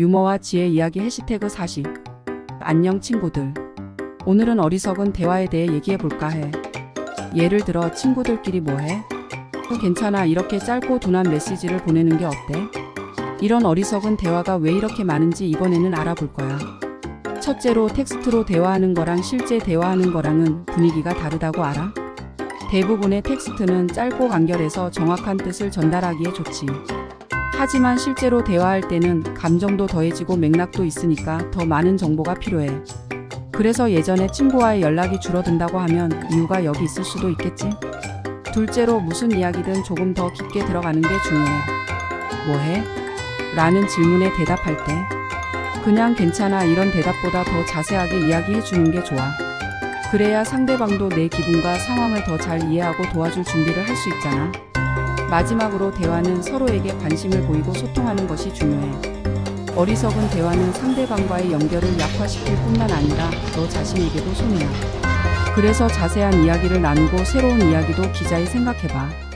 유머와 지혜 이야기 해시태그 40 안녕 친구들 오늘은 어리석은 대화에 대해 얘기해 볼까 해 예를 들어 친구들끼리 뭐해? 괜찮아 이렇게 짧고 둔한 메시지를 보내는 게 어때? 이런 어리석은 대화가 왜 이렇게 많은지 이번에는 알아볼 거야 첫째로 텍스트로 대화하는 거랑 실제 대화하는 거랑은 분위기가 다르다고 알아? 대부분의 텍스트는 짧고 간결해서 정확한 뜻을 전달하기에 좋지. 하지만 실제로 대화할 때는 감정도 더해지고 맥락도 있으니까 더 많은 정보가 필요해. 그래서 예전에 친구와의 연락이 줄어든다고 하면 이유가 여기 있을 수도 있겠지? 둘째로 무슨 이야기든 조금 더 깊게 들어가는 게 중요해. 뭐 해? 라는 질문에 대답할 때 그냥 괜찮아 이런 대답보다 더 자세하게 이야기해 주는 게 좋아. 그래야 상대방도 내 기분과 상황을 더 잘 이해하고 도와줄 준비를 할 수 있잖아. 마지막으로 대화는 서로에게 관심을 보이고 소통하는 것이 중요해. 어리석은 대화는 상대방과의 연결을 약화시킬 뿐만 아니라 너 자신에게도 손해야. 그래서 자세한 이야기를 나누고 새로운 이야기도 기자히 생각해봐.